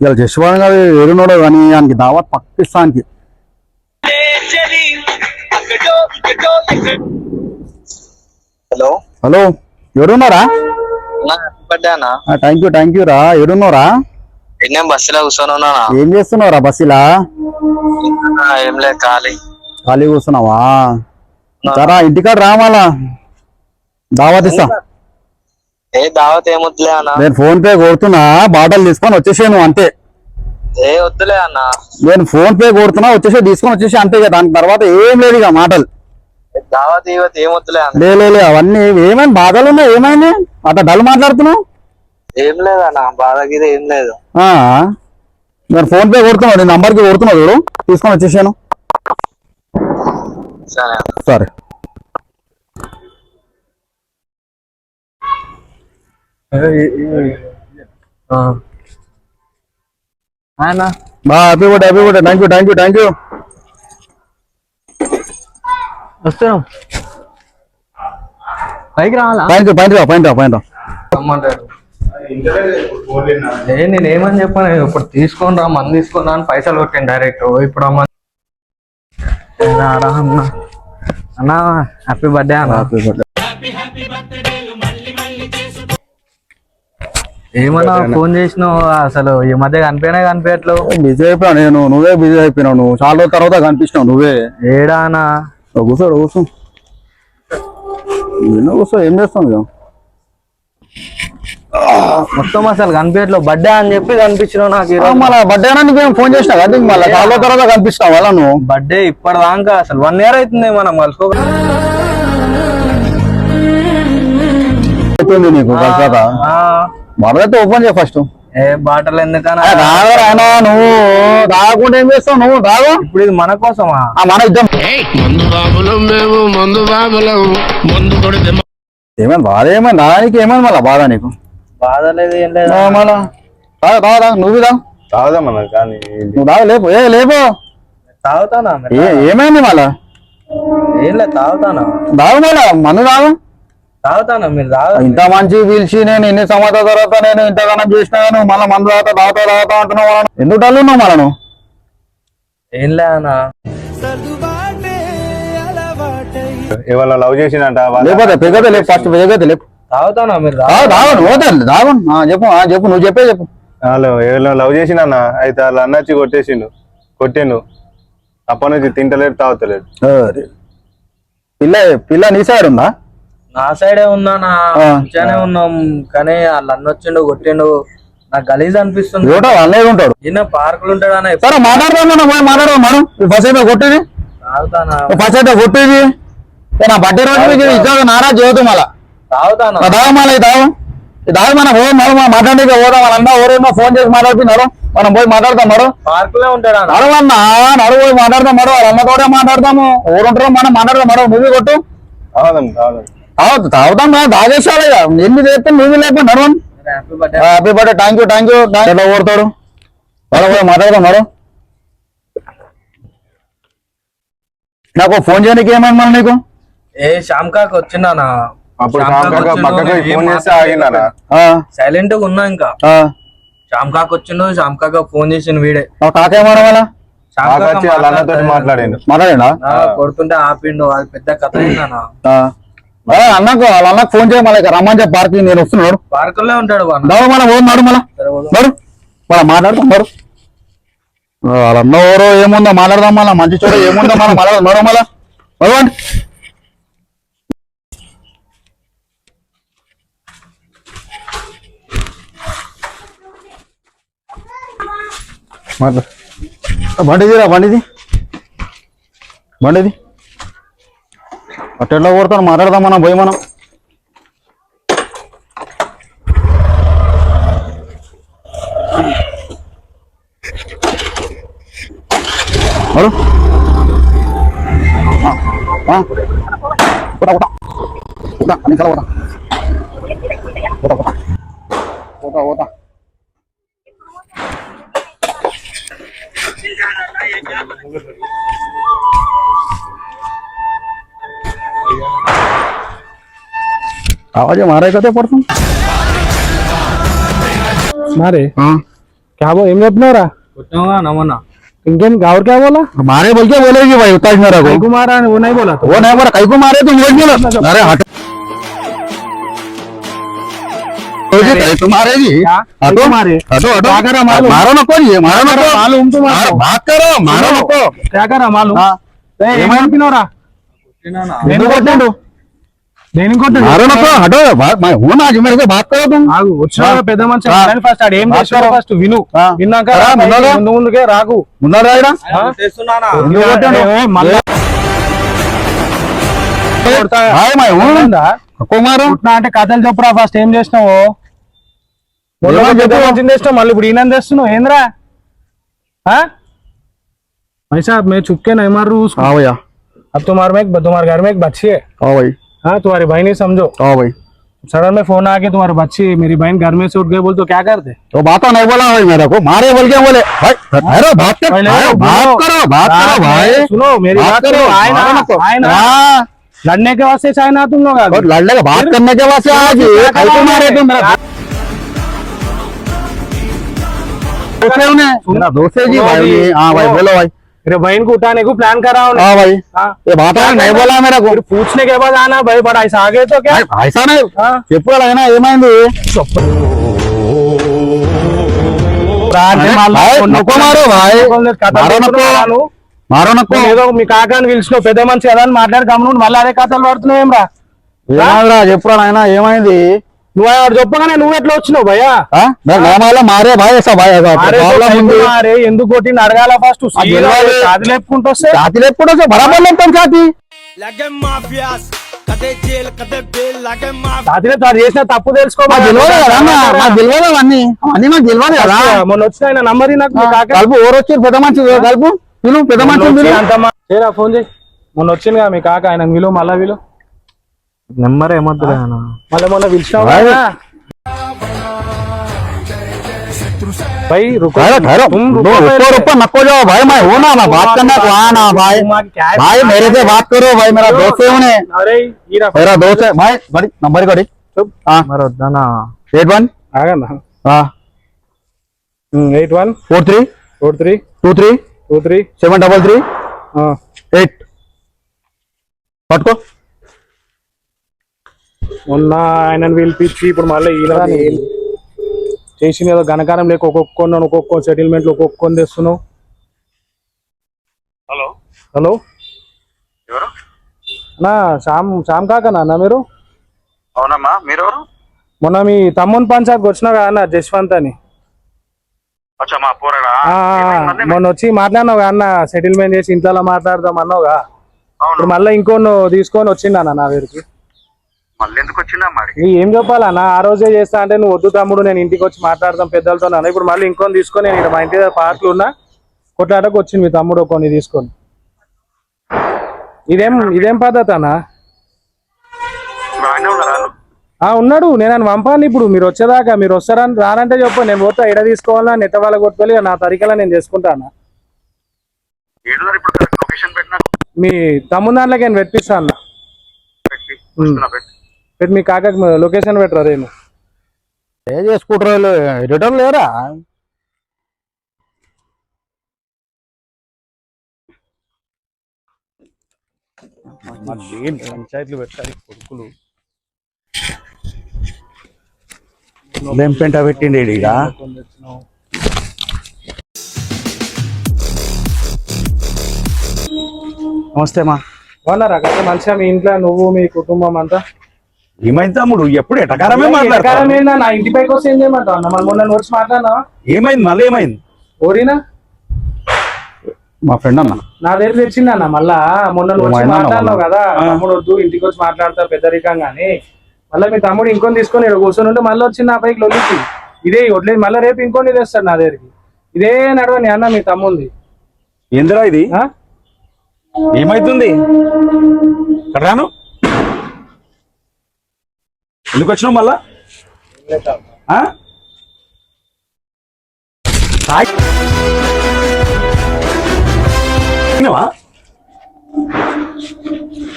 ఇలా జస్వాన్ గారు ఎరున్నాడో కానీ ఆయనకి దావత్ పాకిస్తాన్కి హలో. హలో ఎవరున్నారా థ్యాంక్ యూ థ్యాంక్ యూ రా. ఎవరున్నారా నేను బస్సులో కూర్చొని ఉన్నానా? ఏం చేస్తున్నావురా బస్సులా? ఏం లేదు ఖాళీ. ఖాళీ కూర్చున్నావా? సరా ఇంటికాడ రా మళ్ళా దావత్ ఇస్తా ఏ దావత్ ఏమొద్దులే అన్న. నేను ఫోన్ పే కొడుతున్నా బాటలు తీసుకొని వచ్చేసాను అంతే. ఏ వద్దులే అన్న. నేను ఫోన్ పే కొడుతున్నా వచ్చేసి తీసుకొని వచ్చేసి అంతే ఇక. దాని తర్వాత ఏం లేదు ఇక మాటలు. దావత్ ఇవత్ ఏమొద్దులే అన్న. లే లే, లే అవన్నీ ఏమైనా బాధలు ఉన్నాయి? ఏమైంది? అట్లా డల్ మాట్లాడుతున్నావు? ఏం లేదన్న బాధగిరి ఏం లేదు. ఆ, నేను ఫోన్ పే కొడుతున్నావు నీ నంబర్కి కొడుతున్నావు చూడు. తీసుకొని వచ్చేసాను సరే అన్న. సరే ఆయన బా happy happy birthday. Thank you thank you thank you వస్తున్నాం పైకి రావాలా? పైన పైన రా పైన రా పైన రా నేను ఏమని చెప్పాను? ఇప్పుడు తీసుకొని రా మంది తీసుకొని అని పైసలు కొట్టాను డైరెక్ట్ ఇప్పుడు అమ్మ అన్న. హ్యాపీ బర్త్డే అన్న. Happy birthday. ఏమన్నా ఫోన్ చేసినావు? అసలు ఈ మధ్య కనిపోయినా కనిపించట్లేవు బిజీ అయిపోయావు నేను నువ్వే బిజీ అయిపోయినావు నువ్వు. చాలా రోజుల తర్వాత కనిపించినావు నువ్వే. ఏడా అన్న? ఓ కూర్చో కూర్చో. ఏం చేస్తాం ఇక మొత్తం అసలు కనిపించట్లేవు బర్త్డే అని చెప్పి కనిపించినావు నాకు మళ్ళా బర్త్డే నీకేం ఫోన్ చేసినా కదా మళ్ళీ చాలా తర్వాత కనిపించినావు వాళ్ళ నువ్వు. బర్త్డే ఇప్పటిదాకా అసలు వన్ ఇయర్ అవుతుంది మనం కలుసుకో అయిపోయింది నీకు కలిసాక మరదైతే ఓపెన్ చేయ ఫస్ట్. ఏ బాటలు ఎందుకన్నా? రాగరానా నువ్వు రాకుండా ఏం చేస్తావు నువ్వు? రాగు ఇప్పుడు ఇది మన కోసమా? ఆ, మన ఇద్దాం మందు బాబులం మేము మందు బాబులం. మందు కొడితే ఏమైంది? బాధ ఏమైంది? దానికి ఏమైంది మళ్ళా బాధ నీకు? బాధ లేదు ఏం లేదు. ఆ, మళ్ళా. తాగు తాగు నువ్వు తాగుదామన్నా కానీ నువ్వు లేపు. ఏ లేపు. తాగుతానా? మీరు? ఏ ఏమైంది మళ్ళా? ఏం లేదు తాగుతానా? తాగు మళ్ళా. మందు తాగు. తాగుతానా మీరు తాగు ఇంత మంచి పిలిచి నేను ఇన్ని సంవత్సరాల తర్వాత నేను ఇంతగానం చేసినా నువ్వు మళ్ళీ మందు తాగుతా తాగుతా తాగుతా అంటున్నావు. ఎందుకు డల్ ఉన్నావు మళ్ళా నువ్వు? ఏం లే అన్న. ఇవాళ లవ్ చేసిందంట వాళ్ళ- లేకపోతే పెగతే లేపు ఫస్ట్ పెగతే లేపు. తాగుతానా మీరు? ఆ, చెప్పు ఆ, చెప్పు నువ్వు చెప్పే చెప్పు. ఎవరో లవ్ చేసిందన్న అయితే వాళ్ళ అన్నచ్చి కొట్టేసిండు. కొట్టిండు. అప్పటి నుంచి తింటలేడు తాగుతలేడు సరే. పిల్ల పిల్ల నీ సైడ్ ఉందా? నా సైడే ఉన్నా నా. మంచిగానే ఉన్నాం కానీ వాళ్ళు అన్న వచ్చిండు కొట్టిండు. నాకు గలీజ్ అనిపిస్తుంది. అన్నయ్య ఉంటాడు. ఈయన పార్కులు ఉంటాడు అన్న సరే మాట్లాడదాం మాట్లాడదాం మనం ఫస్ట్ అయితే కొట్టేది. తాగుతానా ఫస్ట్ అయితే కొట్టేది. నా బర్త్డే రోజు ఇద్దరు నారాజ్ చేయదు మళ్ళా తాగుతానా మళ్ళీ దాగు ఈ దాగు మనం పోయి మనం మాట్లాడడానికి పోదాం. వాళ్ళంతా ఎవరేమో ఫోన్ చేసి మాట్లాడుతున్నారు మనం పోయి మాట్లాడదాం మరో పార్కులే ఉంటాడు అన్న. నడవన్నా నడువు పోయి మాట్లాడదాం మరో వాళ్ళ అమ్మతోటే మాట్లాడదాము ఎవరుంటారో మనం మాట్లాడదాం మరో నువ్వు కొట్టు. తాగుదాం తాగుదాం తాగు- తాగుదాం కదా దాగేసాలి ఇక. ఎన్ని చేస్తే నువ్వు లేకపోతే నడవను. Happy birthday thank you thank you ఎట్లా ఓడతాడు వాళ్ళ పోయి మాట్లాడదాం మరో నాకు ఫోన్ చేయడానికి ఏమైంది మరి నీకు? ఏ శ్యామ్ కాక వచ్చిందానా అప్పుడు ఫోన్ చేస్తే ఆగిందన్న ఆ, సైలెంట్గా ఉన్నా ఇంకా. ఆ. శ్యామ్ కాక వచ్చిండు శ్యామ్ కాక ఫోన్ చేసిన వీడే. మా కాక ఏమన్నా వాళ్ళ శ్యామ్ కాక. మాట్లాడిండు. కొడుతుంటే ఆపిండు. అది పెద్ద కథ అయిందన్న అన్నకు వాళ్ళ అన్నకు ఫోన్ చేయ మళ్ళీ రమ్మని చెప్పి పార్కింగ్ నేను వస్తున్నాడు పార్కుల్లో ఉంటాడు వాడు దావు మళ్ళీ పోదు నడు పోదాం. నడు. మళ్ళీ మాట్లాడదాం మరు వాళ్ళ అన్న ఎవరో ఏముందో మాట్లాడదాం మళ్ళీ. మంచి చోట ఏముందో మనం మాట్లాడదాం నడు మళ్ళా. నడవండి. మాట్లా బండిదిరా బండిది బండిది అటు ఎట్లా కొడతాను మాట్లాడదాం మనం పోయి మనం మరు ఆ, ఆ. కొట్ట, కొట్ట. కొట్ట, అన్ని కల కొట్ట. కొట్ట, కొట్ట. కొట్ట, కొట్ట. आवाज़ मारे कते परसों मारे? हाँ। क्या वो एम अपना रहा? उठाऊँगा ना मना इंडियन गावर क्या बोला? मारे बोल के बोले कि भाई उतार मेरा को। को मारा वो नहीं बोला तो। वो नहीं बोला कई को मारे तो वो नहीं बोला। अरे हट। तुम्हारे जी हटो। मारे? हटो हटो। क्या करा मारो ना कोई जी मारो ना मालूम तो मारो बात करो मारो ना नको क्या करा मालूम? हाँ। ए एम पी ना। रहा ना ना आज मेरे से बात करो तुम ఆగు వచ్చిన ఆ. పెద్ద మనిషి ఆ. ఫస్ట్ ఆడు ఏం ఆ. చేసాడో ఫస్ట్ విను ఆ. విన్నాక రా, రా, ముందర. ముందు ముందుకే రాకు मुन्ना रायड़ा చేస్తున్నానా ఎందుకు కొట్టిండు? ఏ, మళ్ళా కొడతా. भाई मैं हूं ఉందా? को मारो పుట్టినా అంటే కథలు చెప్పురా ఫస్ట్ ఏం చేసినావు మొన్న ఏమని పెద్ద చెప్పు? మనిషిని చేసినావు మళ్ళీ ఇప్పుడు ఈయన చేస్తున్నావు ఏంద్రా हाँ? भाई साहब मैं चुप के नहीं मार रहा हूँ उसको हाँ भैया अब तुम्हारे में एक तुम्हारे घर में एक बच्ची है हाँ भाई हाँ तुम्हारी बहन ही समझो। हाँ भाई। सडन में फ़ोन आके तुम्हारे बच्ची मेरी बहन घर में से उठ गई बोल तो क्या करते तो बात तो नहीं बोला भाई मेरे को मारे बोल के बोले। भाई बात कर बोलो। बात करो बात करो भाई। सुनो, मेरी बात करो आए ना, आए ना। हाँ, लड़ने के वास्ते चाहे ना तुम लोग और लड़ने का बात करने के से आज मारे तुम मेरा दोस्त? है है जी भाई हाँ भाई बोलो भाई। मेरे बहन को उठाने को प्लान करा उन्हें हाँ भाई हाँ। ये बात है नहीं बोला मेरे को फिर पूछने के बाद आना भाई बड़ा ऐसा आगे तो क्या भाई, ऐसा नहीं हाँ। చెప్పుకోవాలి ఏమైంది ప్రార్థన भाई, మళ్ళా भाई, కొన్ని नको मारो भाई కొన్ని కథలు मारो చెప్తున్నావా नको నువ్వు? मारो नको నువ్వు ఏదో మీ కాకాని పిలిచినావు పెద్ద మనిషి కదా అని మాట్లాడి గమనం మళ్ళీ అదే కథలు పడుతున్నావు ఏం రా ఏమైందిరా చెప్పురా నాయన ఏమైంది నువ్వు చెప్పగానే నువ్వు ఎట్లా వచ్చినావు భయ్యా? చేసిన తప్పు తెలుసుకోవాలి మొన్న మొన్న వచ్చిందిగా మీ కాక ఆయన విలువ మళ్ళా విలువ. నెంబర్ ఏమొద్దులే అన్న మళ్ళీ మొన్న పిలిచినావు भाई, కదా. भाई रुको ठहरो ठहरो तुम दो रुको ऊपर पहले। ऊपर नको जाओ भाई मैं हूं ना मैं बात करना को आना भाई तुम आके क्या है? भाई मेरे से बात करो भाई मेरा दोस्त है उन्हें अरे हीरा मेरा दोस्त है भाई बड़ी नंबर करी चुप हाँ మరి వద్దనా एट वन आगा ना हाँ eight one four three four three two three two three seven double three हाँ एट పట్టుకో మొన్న ఆయనను పిలిపించి ఇప్పుడు మళ్ళీ ఈయన చేసిన ఏదో ఘనకారం లేక ఒక్కొక్క ఒక్కొక్క సెటిల్మెంట్ ఒక్కొక్క తెస్తున్నావు. హలో. హలో. ఎవరు? నా శ్యామ్ శ్యామ్ కాకనా అన్న మీరు? అవునమ్మా మీరెవరు? మొన్న మీ తమ్ముని పంచాయత్ వచ్చినా కదా అన్న జశ్వంత్ అని అచ్చా మా పోరాడా? ఆ, మొన్న వచ్చి మాట్లాడినావు అన్న సెటిల్మెంట్ చేసి ఇంట్లో మాట్లాడదాం అన్నావుగా ఇప్పుడు మళ్ళీ ఇంకోను తీసుకొని వచ్చిండు అన్న నా దగ్గరికి మళ్ళీ ఎందుకు వచ్చిందా మరి? నీ ఏం చెప్పాలన్న ఆ రోజే చేస్తా అంటే నువ్వు వద్దు తమ్ముడు నేను ఇంటికి వచ్చి మాట్లాడతాం పెద్దలతో అన్న. ఇప్పుడు మళ్ళీ ఇంకొని తీసుకొని నేను ఇక్కడ మా ఇంటి దగ్గర ఉన్నా కొట్లాటకు వచ్చింది మీ తమ్ముడు కొన్ని తీసుకొని. ఇదేం ఇదేం పద్ధతి అన్న? బాగానే ఉన్నారా? ఆ ఉన్నాడు. నేను ఆయన పంపాను ఇప్పుడు. మీరు వచ్చేదాకా మీరు వస్తారని రానంటే చెప్పు. నేను పోతా ఎడ తీసుకోవాలా నెట్ట వాళ్ళ కొట్టుకోవాలి నా తరికలా నేను చేసుకుంటాను ఏడున్నారు ఇప్పుడు లొకేషన్ పెట్టినా? మీ నేను పెట్టిస్తా అన్న. పెట్టి పెట్టి పెట్టి మీ కాకకి లొకేషన్ పెట్టరా నేను ఏ చేసుకుంటారు రిటర్న్ లేరా? పంచాయతీలు పెట్టాలి కొడుకులు. ఏం పెంట పెట్టిండి ఇక నమస్తే మా బాగున్నారా? కదా మంచిగా మీ ఇంట్లో నువ్వు మీ కుటుంబం అంతా? ఏమైంది తమ్ముడు? ఎప్పుడు ఎటకారమే మాట్లాడతావు? నా ఇంటి పైకి వస్తే ఏం చేయమంటావు మొన్న వచ్చి మాట్లాడినా ఏమైంది? మళ్ళీ ఏమైంది? ఓడినా మా ఫ్రెండ్ అన్న. నా దగ్గర తెచ్చింది అన్న మళ్ళా మొన్న వచ్చి మాట్లాడినావు. కదా? తమ్ముడు వద్దు ఇంటికి వచ్చి మాట్లాడతా పెద్దరికం కానీ మళ్ళీ మీ తమ్ముడు ఇంకొని తీసుకొని కూర్చొని ఉంటే మళ్ళీ వచ్చి నా పైకి లొల్లికి. ఇదే వదిలేదు మళ్ళీ రేపు ఇంకొని తెస్తాడు నా దగ్గరికి. ఇదే నడవని అన్న మీ తమ్ముంది. ఏందిరా ఇది? ఏమైతుంది? రాను. ఎందుకు వచ్చినావు మళ్ళా? ఆ?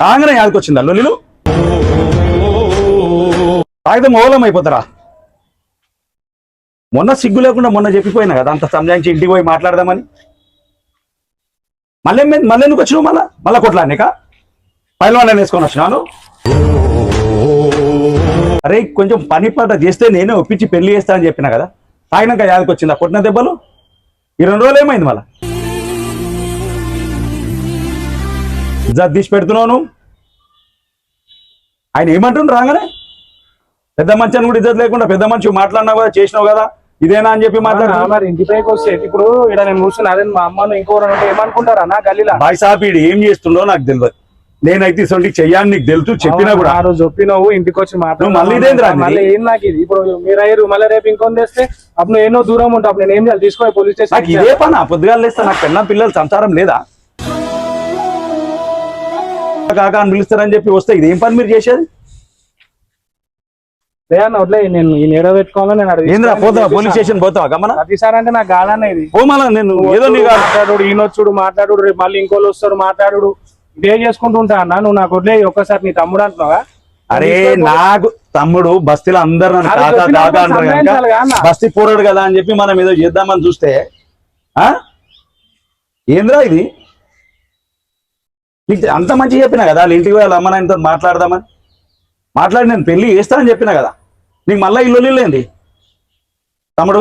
తాగనే యాదకొచ్చిందా లొల్లిలు తాగితే మౌలం అయిపోతారా? మొన్న సిగ్గు లేకుండా మొన్న చెప్పిపోయినా కదా అంత సంజాయించి ఇంటికి పోయి మాట్లాడదామని. మళ్ళీ మళ్ళీ ఎందుకు వచ్చినావు మళ్ళా? మళ్ళా కొట్లాడినాక? పైలవాళ్ళని వేసుకొని వచ్చినాను అరే కొంచెం పని పాట చేస్తే నేనే ఒప్పించి పెళ్ళి చేస్తా అని చెప్పిన కదా? తాగినాక యాదకి వచ్చిందా కొట్టిన దెబ్బలు? ఈ రెండు రోజులు ఏమైంది మళ్ళా? ఇజ్జత్ తీసి పెడుతున్నావు ఆయన ఏమంటుండ్రు రాగానే? పెద్ద మంచి అని కూడా ఇజ్జత్ లేకుండా పెద్ద మనిషి మాట్లాడినావు కదా చేసినావు కదా? ఇదేనా అని చెప్పి మాట్లాడుతున్నా మరి ఇంటి పైకి వస్తే ఇప్పుడు ఇక్కడ నేను కూర్చుని అదే మా అమ్మను ఇంకోరు ఏమనుకుంటారా? నా గల్లీలా. బాయ్ సాబ్ ఏం చేస్తుండో నాకు తెలియదు నేనైతే ఇసొంటి చెయ్యాలని నీకు తెలుసు చెప్పినా కూడా. ఆ రోజు చెప్పినావు ఇంటికి వచ్చి నువ్వు మళ్ళీ ఇదేందిరా ఇది? మళ్ళీ ఏం నాకు ఇది? ఇప్పుడు మీరు అయ్యారు మళ్ళీ రేపు ఇంకొని తెస్తే అప్పుడు నేను ఎన్నో దూరం ఉంటా అప్పుడు నేను ఏం చేయాలి? పోలీస్ నాకు స్టేషన్ ఇదే పని పొద్దుగాలు లేస్తా నాకు పెళ్ళం పిల్లలు సంసారం లేదా? కాక అని పిలుస్తారని చెప్పి వస్తే ఇదేం పని మీరు చేసేది? లేదన్న వదిలే నేను ఈ నీడ పెట్టుకోవాలని నేను అడిగి ఏంద్రా పోతావా? పోలీస్ స్టేషన్ పోతావా గమన? ప్రతిసారి అంటే నాకు కాదన్న ఇది నేను ఏదో నీ కాదు. మాట్లాడు ఈయనొచ్చుడు మాట్లాడు రేపు మళ్ళీ ఇంకోళ్ళు వస్తారు మాట్లాడు ఇదే చేసుకుంటూ ఉంటా అన్న. నువ్వు నాకు వదిలే ఒక్కసారి నీ తమ్ముడు అంటున్నావా? అరే నాకు తమ్ముడు బస్తీలో అందరు నన్ను అంటారు కనుక. బస్తీ పోరాడు కదా అని చెప్పి మనం ఏదో చేద్దామని చూస్తే ఆ? ఏంద్రా ఇది? నీకు అంత మంచి చెప్పినా కదా వాళ్ళ ఇంటికి వాళ్ళ అమ్మ నాయనతో మాట్లాడదామని? మాట్లాడి నేను పెళ్ళి చేస్తా అని చెప్పినా కదా. నీకు మళ్ళీ ఇల్లు లేండి తమ్ముడు.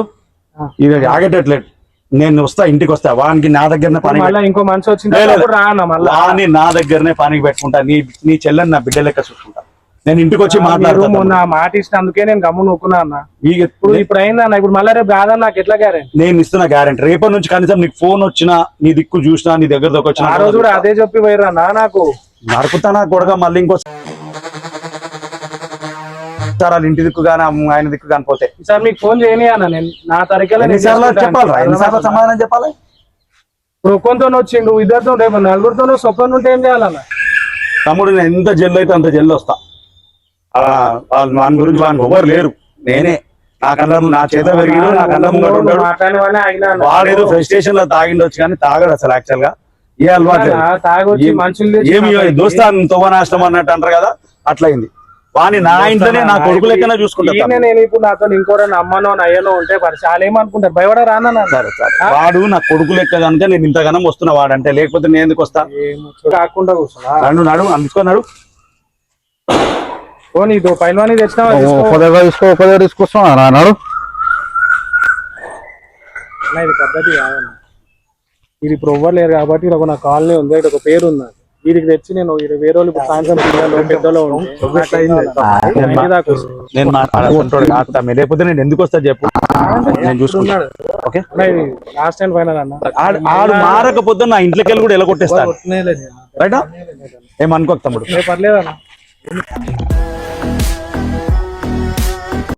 ఇది ఆగేటట్లేదు నేను వస్తా ఇంటికి వస్తా. వానికి నా దగ్గరనే పని ఇంకో మనిషి వచ్చింది నా దగ్గరనే పనికి పెట్టుకుంటా. నీ నీ చెల్లెని నా బిడ్డ లెక్క చూసుకుంటా. నేను ఇంటికి వచ్చి మీరు మాట్లాడతా మొన్న మాట ఇచ్చిన అందుకే నేను గమ్ము నొక్కున్నా అన్న. ఇప్పుడు ఇప్పుడు అయిందన్న ఇప్పుడు మళ్ళీ రేపు కాదన్న నాకు ఎట్లా గ్యారెంటీ నేను ఇస్తున్న గ్యారెంటీ రేపటి నుంచి కనీసం నీకు ఫోన్ వచ్చినా నీ దిక్కు చూసినా నీ దగ్గర ఆ వచ్చినా రోజు కూడా అదే చెప్పి పోయిరన్నా నాకు. నరుకుతానా కొడగా మళ్ళీ ఇంకో వాళ్ళ ఇంటి దిక్కు కానీ ఆయన దిక్కు కానీ పోతే. సార్ మీకు ఫోన్ చేయని అన్న నేను. నా ఎన్నిసార్లు చేసుకుంటాను. చెప్పాలి ఎన్నిసార్లు సమాధానం చెప్పాలి? ఇప్పుడు ఒక్కొంతో వచ్చిండు ఇద్దరితో రేపు నలుగురితో స్వప్నం ఉంటే ఏం చేయాలన్న తమ్ముడు నేను ఎంత జల్లు అయితే అంత జల్లు వస్తా. ఆ, వాళ్ళ వాని గురించి వానికి ఎవరు లేరు. నేనే. నా కళ్ళ నా చేత పెరిగిడు నా కళ్ళ వాళ్ళే. వాడేదో ఫ్రస్ట్రేషన్లో తాగిండొచ్చు కానీ తాగడు అసలు యాక్చువల్గా. ఏ అలవాటు ఏమి దోస్తాన్ తొవ్వనాశనం అన్నట్టు అంటారు కదా అట్లయింది వాని నా ఇంట్లోనే నా కొడుకు లెక్కనే చూసుకుంటా నేను ఇప్పుడు నాతో ఇంకోరని అమ్మనో అయ్యనో ఉంటే మరి చాలా ఏమనుకుంటారు? భయపడ రానన్న సరే సరే. వాడు నా కొడుకు లెక్క కనుక నేను ఇంతగానం వస్తున్నా వాడంటే లేకపోతే నేను ఎందుకు వస్తా? కాకుండా కూర్చున్నా. నడు అందుకున్నాడు ఓ నీతో ఒక తీసుకో. ఒక దగ్గర తీసుకొస్తున్నా ఇది పద్ధతి కాదన్న. ఇది ఇప్పుడు ఎవ్వరు లేరు కాబట్టి ఇక్కడ ఒక నా కాలనీ ఉంది ఇక్కడ ఒక పేరు ఉంది. వీడికి తెచ్చి నేను వేరే వాళ్ళు సాయంత్రం పెద్దలో. నేను మాట్లాడుకుంటాడు నేను ఎందుకు వస్తా చెప్పు. నేను చూసుకున్నాడు ఓకే? లాస్ట్ టైం ఫైనల్ అన్న ఆడు మారకపోతే నా ఇంట్లోకి వెళ్ళి కూడా ఎలా కొట్టేస్తాను రైటా ఏమనుకోక తమ్ముడు. పర్లేదన్న?